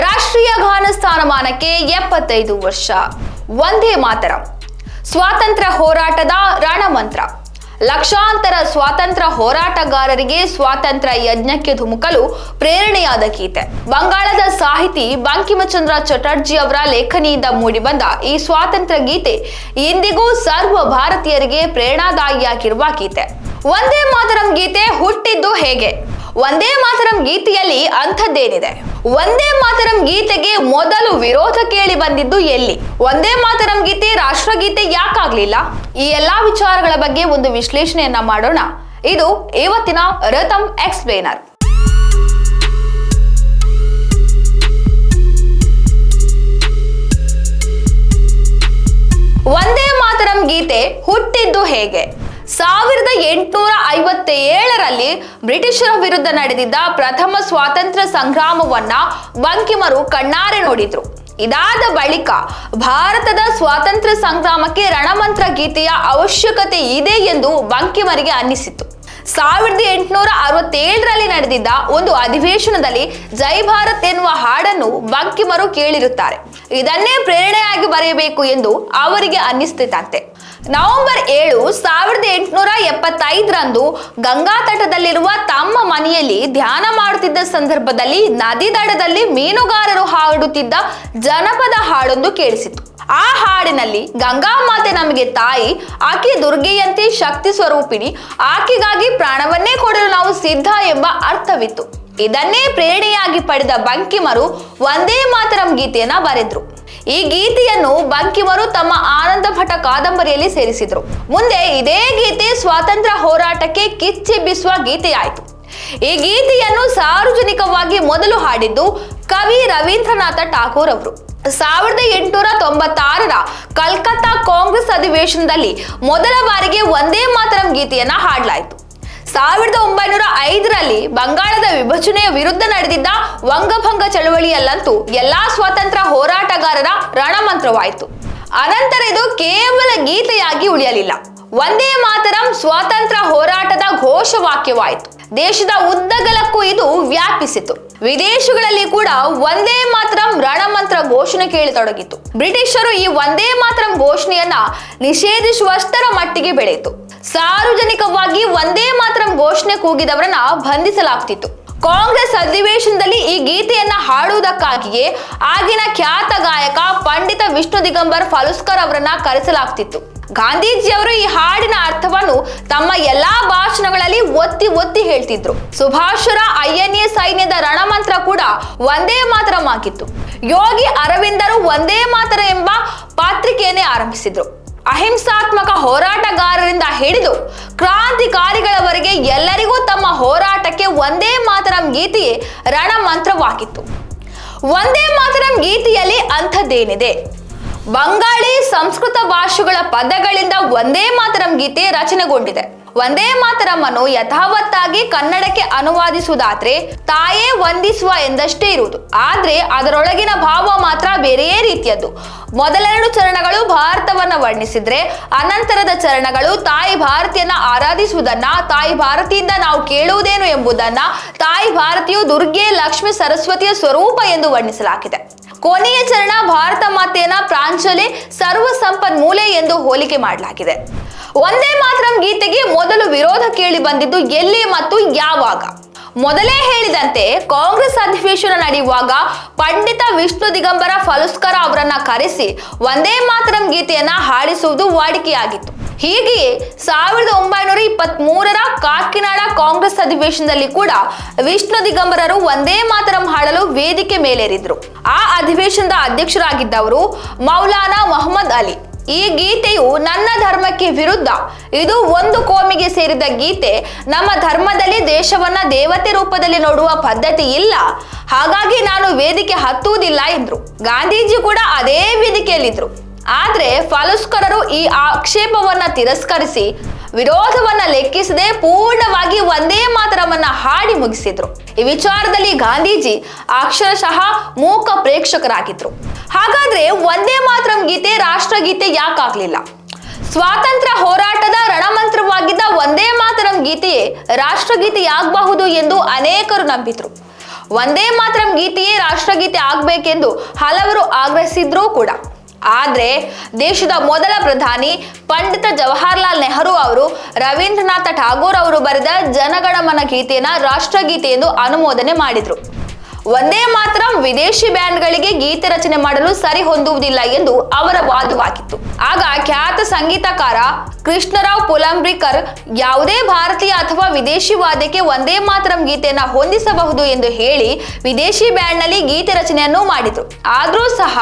ರಾಷ್ಟ್ರೀಯ ಗಾನ ಸ್ಥಾನಮಾನಕ್ಕೆ ಎಪ್ಪತ್ತೈದು ವರ್ಷ. ಒಂದೇ ಮಾತರಂ. ಸ್ವಾತಂತ್ರ್ಯ ಹೋರಾಟದ ರಣಮಂತ್ರ. ಲಕ್ಷಾಂತರ ಸ್ವಾತಂತ್ರ್ಯ ಹೋರಾಟಗಾರರಿಗೆ ಸ್ವಾತಂತ್ರ್ಯ ಯಜ್ಞಕ್ಕೆ ಧುಮುಕಲು ಪ್ರೇರಣೆಯಾದ ಗೀತೆ. ಬಂಗಾಳದ ಸಾಹಿತಿ ಬಂಕಿಮಚಂದ್ರ ಚಟರ್ಜಿ ಅವರ ಲೇಖನಿಯಿಂದ ಮೂಡಿಬಂದ ಈ ಸ್ವಾತಂತ್ರ್ಯ ಗೀತೆ ಇಂದಿಗೂ ಸರ್ವ ಭಾರತೀಯರಿಗೆ ಪ್ರೇರಣಾದಾಯಿಯಾಗಿರುವ ಗೀತೆ. ಒಂದೇ ಮಾತರಂ ಗೀತೆ ಹುಟ್ಟಿದ್ದು ಹೇಗೆ? ಒಂದೇ ಮಾತರಂ ಗೀತೆಯಲ್ಲಿ ಅಂಥದ್ದೇನಿದೆ? ಒಂದೇ ಮಾತರಂ ಗೀತೆಗೆ ಮೊದಲು ವಿರೋಧ ಕೇಳಿ ಬಂದಿದ್ದು ಎಲ್ಲಿ? ಒಂದೇ ಮಾತರಂ ಗೀತೆ ರಾಷ್ಟ್ರಗೀತೆ ಯಾಕಾಗ್ಲಿಲ್ಲ? ಈ ಎಲ್ಲಾ ವಿಚಾರಗಳ ಬಗ್ಗೆ ಒಂದು ವಿಶ್ಲೇಷಣೆಯನ್ನ ಮಾಡೋಣ. ಇದು ಇವತ್ತಿನ ರಥಂ ಎಕ್ಸ್ಪ್ಲೇನರ್. ಒಂದೇ ಮಾತರಂ ಗೀತೆ ಹುಟ್ಟಿದ್ದು ಹೇಗೆ? ಸಾವಿರದ ಎಂಟುನೂರ ಐವತ್ತೇಳರಲ್ಲಿ ಬ್ರಿಟಿಷರ ವಿರುದ್ಧ ನಡೆದಿದ್ದ ಪ್ರಥಮ ಸ್ವಾತಂತ್ರ್ಯ ಸಂಗ್ರಾಮವನ್ನ ಬಂಕಿಮರು ಕಣ್ಣಾರೆ ನೋಡಿದ್ರು. ಇದಾದ ಬಳಿಕ ಭಾರತದ ಸ್ವಾತಂತ್ರ್ಯ ಸಂಗ್ರಾಮಕ್ಕೆ ರಣಮಂತ್ರ ಗೀತೆಯ ಅವಶ್ಯಕತೆ ಇದೆ ಎಂದು ಬಂಕಿಮರಿಗೆ ಅನ್ನಿಸಿತು ಸಾವಿರದ ಎಂಟುನೂರ ಅರವತ್ತೇಳರಲ್ಲಿ ನಡೆದಿದ್ದ ಒಂದು ಅಧಿವೇಶನದಲ್ಲಿ ಜೈ ಭಾರತ್ ಎನ್ನುವ ಹಾಡನ್ನು ಬಂಕಿಮರು ಕೇಳಿರುತ್ತಾರೆ. ಇದನ್ನೇ ಪ್ರೇರಣೆಯಾಗಿ ಬರೆಯಬೇಕು ಎಂದು ಅವರಿಗೆ ಅನ್ನಿಸ್ತಿತ್ತಂತೆ. ನವೆಂಬರ್ ಏಳು ಸಾವಿರದ ಎಂಟುನೂರ ಎಪ್ಪತ್ತೈದರಂದು ಗಂಗಾ ತಟದಲ್ಲಿರುವ ತಮ್ಮ ಮನೆಯಲ್ಲಿ ಧ್ಯಾನ ಮಾಡುತ್ತಿದ್ದ ಸಂದರ್ಭದಲ್ಲಿ ನದಿ ದಡದಲ್ಲಿ ಮೀನುಗಾರರು ಹಾಡುತ್ತಿದ್ದ ಜನಪದ ಹಾಡೊಂದು ಕೇಳಿಸಿತು. ಆ ಹಾಡಿನಲ್ಲಿ ಗಂಗಾ ಮಾತೆ ನಮಗೆ ತಾಯಿ, ಆಕೆ ದುರ್ಗೆಯಂತೆ ಶಕ್ತಿ ಸ್ವರೂಪಿಣಿ, ಆಕೆಗಾಗಿ ಪ್ರಾಣವನ್ನೇ ಕೊಡಲು ನಾವು ಸಿದ್ಧ ಎಂಬ ಅರ್ಥವಿತ್ತು. ಇದನ್ನೇ ಪ್ರೇರಣೆಯಾಗಿ ಪಡೆದ ಬಂಕಿಮರು ಒಂದೇ ಮಾತರಂ ಗೀತೆಯನ್ನ ಬರೆದ್ರು. ಈ ಗೀತೆಯನ್ನು ಬಂಕಿಮರು ತಮ್ಮ ಆನಂದ ಭಟ ಕಾದಂಬರಿಯಲ್ಲಿ ಸೇರಿಸಿದರು. ಮುಂದೆ ಇದೇ ಗೀತೆ ಸ್ವಾತಂತ್ರ್ಯ ಹೋರಾಟಕ್ಕೆ ಕಿಚ್ಚೆಬ್ಬಿಸುವ ಗೀತೆಯಾಯಿತು. ಈ ಗೀತೆಯನ್ನು ಸಾರ್ವಜನಿಕವಾಗಿ ಮೊದಲು ಹಾಡಿದ್ದು ಕವಿ ರವೀಂದ್ರನಾಥ ಠಾಕೂರ್ ಅವರು. ಸಾವಿರದ ಎಂಟುನೂರ ತೊಂಬತ್ತಾರರ ಕಲ್ಕತ್ತಾ ಕಾಂಗ್ರೆಸ್ ಅಧಿವೇಶನದಲ್ಲಿ ಮೊದಲ ಬಾರಿಗೆ ಒಂದೇ ಮಾತರಂ ಗೀತೆಯನ್ನ ಹಾಡಲಾಯಿತು. ಸಾವಿರದ ಒಂಬೈನೂರ ಐದರಲ್ಲಿ ಬಂಗಾಳದ ವಿಭಜನೆಯ ವಿರುದ್ಧ ನಡೆದಿದ್ದ ವಂಗಭಂಗ ಚಳವಳಿಯಲ್ಲಂತೂ ಎಲ್ಲಾ ಸ್ವಾತಂತ್ರ್ಯ ಹೋರಾಟಗಾರರ ರಣಮಂತ್ರವಾಯಿತು. ಅನಂತರ ಇದು ಕೇವಲ ಗೀತೆಯಾಗಿ ಉಳಿಯಲಿಲ್ಲ. ಒಂದೇ ಮಾತರಂ ಸ್ವಾತಂತ್ರ್ಯ ಹೋರಾಟದ ಘೋಷವಾಕ್ಯವಾಯಿತು. ದೇಶದ ಉದ್ದಗಲಕ್ಕೂ ಇದು ವ್ಯಾಪಿಸಿತು. ವಿದೇಶಗಳಲ್ಲಿ ಕೂಡ ಒಂದೇ ಮಾತರಂ ರಣಮಂತ್ರ ಘೋಷಣೆ ಕೇಳತೊಡಗಿತು. ಬ್ರಿಟಿಷರು ಈ ಒಂದೇ ಮಾತರಂ ಘೋಷಣೆಯನ್ನ ನಿಷೇಧಿಸುವಷ್ಟರ ಮಟ್ಟಿಗೆ ಬೆಳೆಯಿತು. ಸಾರ್ವಜನಿಕವಾಗಿ ಒಂದೇ ಮಾತ್ರ ಘೋಷಣೆ ಕೂಗಿದವರನ್ನ ಬಂಧಿಸಲಾಗ್ತಿತ್ತು. ಕಾಂಗ್ರೆಸ್ ಅಧಿವೇಶನದಲ್ಲಿ ಈ ಗೀತೆಯನ್ನ ಹಾಡುವುದಕ್ಕಾಗಿಯೇ ಆಗಿನ ಖ್ಯಾತ ಗಾಯಕ ಪಂಡಿತ ವಿಷ್ಣು ದಿಗಂಬರ್ ಫಲುಸ್ಕರ್ ಅವರನ್ನ ಕರೆಸಲಾಗ್ತಿತ್ತು. ಗಾಂಧೀಜಿಯವರು ಈ ಹಾಡಿನ ಅರ್ಥವನ್ನು ತಮ್ಮ ಎಲ್ಲಾ ಭಾಷಣಗಳಲ್ಲಿ ಒತ್ತಿ ಒತ್ತಿ ಹೇಳ್ತಿದ್ರು. ಸುಭಾಷರ ಐಎನ್ಎ ಸೈನ್ಯದ ರಣಮಂತ್ರ ಕೂಡ ಒಂದೇ ಮಾತರಂ ಆಗಿತ್ತು. ಯೋಗಿ ಅರವಿಂದರು ಒಂದೇ ಮಾತ್ರ ಎಂಬ ಪಾತ್ರಿಕೆಯನ್ನೇ ಆರಂಭಿಸಿದ್ರು. ಅಹಿಂಸಾತ್ಮಕ ಹೋರಾಟಗಾರರಿಂದ ಹಿಡಿದು ಕ್ರಾಂತಿಕಾರಿಗಳವರೆಗೆ ಎಲ್ಲರಿಗೂ ತಮ್ಮ ಹೋರಾಟಕ್ಕೆ ಒಂದೇ ಮಾತರಂ ಗೀತೆಯೇ ರಣಮಂತ್ರವಾಗಿತ್ತು. ಒಂದೇ ಮಾತರಂ ಗೀತೆಯಲ್ಲಿ ಅಂಥದ್ದೇನಿದೆ? ಬಂಗಾಳಿ ಸಂಸ್ಕೃತ ಭಾಷೆಗಳ ಪದಗಳಿಂದ ಒಂದೇ ಮಾತರಂ ಗೀತೆ ರಚನೆಗೊಂಡಿದೆ. ಒಂದೇ ಮಾತರಮ್ಮನ್ನು ಯಥಾವತ್ತಾಗಿ ಕನ್ನಡಕ್ಕೆ ಅನುವಾದಿಸುವುದಾದ್ರೆ ತಾಯೇ ವಂದಿಸುವ ಎಂದಷ್ಟೇ ಇರುವುದು. ಆದ್ರೆ ಅದರೊಳಗಿನ ಭಾವ ಮಾತ್ರ ಬೇರೆಯೇ ರೀತಿಯದ್ದು. ಮೊದಲೆರಡು ಚರಣಗಳು ಭಾರತವನ್ನ ವರ್ಣಿಸಿದ್ರೆ ಅನಂತರದ ಚರಣಗಳು ತಾಯಿ ಭಾರತಿಯನ್ನ ಆರಾಧಿಸುವುದನ್ನ, ತಾಯಿ ಭಾರತಿಯಿಂದ ನಾವು ಕೇಳುವುದೇನು ಎಂಬುದನ್ನ ತಾಯಿ ಭಾರತಿಯು ದುರ್ಗೆ ಲಕ್ಷ್ಮಿ ಸರಸ್ವತಿಯ ಸ್ವರೂಪ ಎಂದು ವರ್ಣಿಸಲಾಗಿದೆ. ಕೊನೆಯ ಚರಣ ಭಾರತ ಮಾತೆಯನ್ನ ಪ್ರಾಂಶಲೆ ಸರ್ವ ಸಂಪನ್ಮೂಲೆ ಎಂದು ಹೋಲಿಕೆ ಮಾಡಲಾಗಿದೆ. ಒಂದೇ ಮಾತ್ರಂ ಗೀತೆಗೆ ಮೊದಲು ವಿರೋಧ ಕೇಳಿ ಬಂದಿದ್ದು ಎಲ್ಲಿ ಮತ್ತು ಯಾವಾಗ? ಮೊದಲೇ ಹೇಳಿದಂತೆ ಕಾಂಗ್ರೆಸ್ ಅಧಿವೇಶನ ನಡೆಯುವಾಗ ಪಂಡಿತ ವಿಷ್ಣು ದಿಗಂಬರ ಫಲುಸ್ಕರ ಅವರನ್ನ ಕರೆಸಿ ಒಂದೇ ಮಾತರಂ ಗೀತೆಯನ್ನ ಹಾಡಿಸುವುದು ವಾಡಿಕೆಯಾಗಿತ್ತು. ಹೀಗೆಯೇ ಸಾವಿರದ ಒಂಬೈನೂರ ಇಪ್ಪತ್ತ್ ಮೂರರ ಕಾಕಿನಾಡ ಕಾಂಗ್ರೆಸ್ ಅಧಿವೇಶನದಲ್ಲಿ ಕೂಡ ವಿಷ್ಣು ದಿಗಂಬರರು ಒಂದೇ ಮಾತರಂ ಹಾಡಲು ವೇದಿಕೆ ಮೇಲೇರಿದ್ರು. ಆ ಅಧಿವೇಶನದ ಅಧ್ಯಕ್ಷರಾಗಿದ್ದವರು ಮೌಲಾನಾ ಮೊಹಮ್ಮದ್ ಅಲಿ. ಈ ಗೀತೆಯು ನನ್ನ ಧರ್ಮಕ್ಕೆ ವಿರುದ್ಧ, ಇದು ಒಂದು ಕೋಮಿಗೆ ಸೇರಿದ ಗೀತೆ. ನಮ್ಮ ಧರ್ಮದಲ್ಲಿ ದೇಶವನ್ನ ದೇವತೆ ರೂಪದಲ್ಲಿ ನೋಡುವ ಪದ್ಧತಿ ಇಲ್ಲ. ಹಾಗಾಗಿ ನಾನು ವೇದಿಕೆ ಹತ್ತುವುದಿಲ್ಲ ಎಂದ್ರು. ಗಾಂಧೀಜಿ ಕೂಡ ಅದೇ ವೇದಿಕೆಯಲ್ಲಿದ್ರು. ಆದ್ರೆ ಫಾಲಸ್ಕರರು ಈ ಆಕ್ಷೇಪವನ್ನ ತಿರಸ್ಕರಿಸಿ ವಿರೋಧವನ್ನ ಲೆಕ್ಕಿಸದೆ ಪೂರ್ಣವಾಗಿ ಒಂದೇ ಮಾತರವನ್ನ ಹಾಡಿ ಮುಗಿಸಿದ್ರು. ಈ ವಿಚಾರದಲ್ಲಿ ಗಾಂಧೀಜಿ ಅಕ್ಷರಶಃ ಮೂಕ ಪ್ರೇಕ್ಷಕರಾಗಿದ್ರು. ಹಾಗಾದ್ರೆ ಒಂದೇ ಮಾತರಂ ಗೀತೆ ರಾಷ್ಟ್ರಗೀತೆ ಯಾಕಾಗ್ಲಿಲ್ಲ? ಸ್ವಾತಂತ್ರ್ಯ ಹೋರಾಟದ ರಣಮಂತ್ರವಾಗಿದ್ದ ಒಂದೇ ಮಾತರಂ ಗೀತೆಯೇ ರಾಷ್ಟ್ರಗೀತೆಯಾಗಬಹುದು ಎಂದು ಅನೇಕರು ನಂಬಿದ್ರು. ಒಂದೇ ಮಾತರಂ ಗೀತೆಯೇ ರಾಷ್ಟ್ರಗೀತೆ ಆಗ್ಬೇಕೆಂದು ಹಲವರು ಆಗ್ರಹಿಸಿದ್ರೂ ಕೂಡ. ಆದ್ರೆ ದೇಶದ ಮೊದಲ ಪ್ರಧಾನಿ ಪಂಡಿತ ಜವಾಹರ್ಲಾಲ್ ನೆಹರು ಅವರು, ರವೀಂದ್ರನಾಥ ಠಾಗೂರ್ ಅವರು ಬರೆದ ಜನಗಣಮನ ಗೀತೆಯನ್ನು ರಾಷ್ಟ್ರಗೀತೆ ಎಂದು ಅನುಮೋದನೆ ಮಾಡಿದ್ರು. ಒಂದೇ ಮಾತ್ರ ವಿದೇಶಿ ಬ್ಯಾಂಡ್ಗಳಿಗೆ ಗೀತೆ ರಚನೆ ಮಾಡಲು ಸರಿ ಹೊಂದುವುದಿಲ್ಲ ಎಂದು ಅವರ ವಾದವಾಗಿತ್ತು. ಆಗ ಖ್ಯಾತ ಸಂಗೀತಕಾರ ಕೃಷ್ಣರಾವ್ ಪುಲಂಬ್ರಿಕರ್ ಯಾವುದೇ ಭಾರತೀಯ ಅಥವಾ ವಿದೇಶಿ ವಾದ್ಯಕ್ಕೆ ಒಂದೇ ಮಾತ್ರಂ ಗೀತೆಯನ್ನ ಹೊಂದಿಸಬಹುದು ಎಂದು ಹೇಳಿ ವಿದೇಶಿ ಬ್ಯಾಂಡ್ನಲ್ಲಿ ಗೀತೆ ರಚನೆಯನ್ನು ಮಾಡಿದ್ರು. ಆದರೂ ಸಹ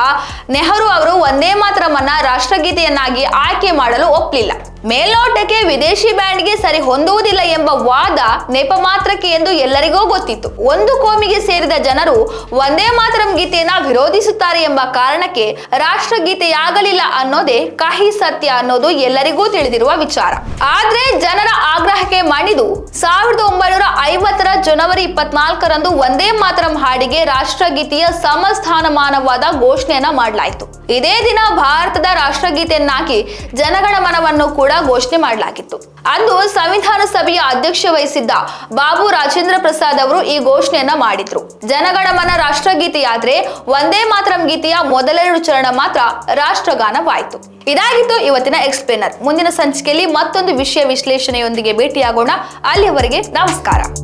ನೆಹರು ಅವರು ಒಂದೇ ಮಾತ್ರಮನ್ನ ರಾಷ್ಟ್ರಗೀತೆಯನ್ನಾಗಿ ಆಯ್ಕೆ ಮಾಡಲು ಒಪ್ಪಲಿಲ್ಲ. ಮೇಲ್ನೋಟಕ್ಕೆ ವಿದೇಶಿ ಬ್ಯಾಂಡ್ಗೆ ಸರಿ ಹೊಂದುವುದಿಲ್ಲ ಎಂಬ ವಾದ ನೆಪ ಮಾತ್ರಕ್ಕೆ ಎಂದು ಎಲ್ಲರಿಗೂ ಗೊತ್ತಿತ್ತು. ಒಂದು ಕೋಮಿಗೆ ಸೇರಿದ ಜನರು ಒಂದೇ ಮಾತರಂ ಗೀತೆಯನ್ನ ವಿರೋಧಿಸುತ್ತಾರೆ ಎಂಬ ಕಾರಣಕ್ಕೆ ರಾಷ್ಟ್ರಗೀತೆಯಾಗಲಿಲ್ಲ ಅನ್ನೋದೇ ಕಹಿ ಸತ್ಯ ಅನ್ನೋದು ಎಲ್ಲರಿಗೂ ತಿಳಿದಿರುವ ವಿಚಾರ. ಆದ್ರೆ ಜನರ ಆಗ್ರಹಕ್ಕೆ ಮಣಿದು ಸಾವಿರದ ಒಂಬೈನೂರ ಐವತ್ತರ ಜನವರಿ ಇಪ್ಪತ್ನಾಲ್ಕರಂದು ಒಂದೇ ಮಾತರಂ ಹಾಡಿಗೆ ರಾಷ್ಟ್ರಗೀತೆಯ ಸಮಸ್ಥಾನಮಾನವಾದ ಘೋಷಣೆಯನ್ನ ಮಾಡಲಾಯಿತು ಇದೇ ದಿನ ಭಾರತದ ರಾಷ್ಟ್ರಗೀತೆಯನ್ನಾಗಿ ಜನಗಣಮನವನ್ನು ಕೂಡ ಘೋಷಣೆ ಮಾಡಲಾಗಿತ್ತು. ಅಂದು ಸಂವಿಧಾನ ಸಭೆಯ ಅಧ್ಯಕ್ಷ ವಹಿಸಿದ್ದ ಬಾಬು ರಾಜೇಂದ್ರ ಪ್ರಸಾದ್ ಅವರು ಈ ಘೋಷಣೆಯನ್ನ ಮಾಡಿದ್ರು. ಜನಗಣಮನ ರಾಷ್ಟ್ರಗೀತೆಯಾದ್ರೆ ಒಂದೇ ಮಾತರಂ ಗೀತೆಯ ಮೊದಲೆರಡು ಚರಣ ಮಾತ್ರ ರಾಷ್ಟ್ರಗಾನವಾಯಿತು. ಇದಾಗಿತ್ತು ಇವತ್ತಿನ ಎಕ್ಸ್ಪ್ಲೇನರ್. ಮುಂದಿನ ಸಂಚಿಕೆಯಲ್ಲಿ ಮತ್ತೊಂದು ವಿಷಯ ವಿಶ್ಲೇಷಣೆಯೊಂದಿಗೆ ಭೇಟಿಯಾಗೋಣ. ಅಲ್ಲಿಯವರೆಗೆ ನಮಸ್ಕಾರ.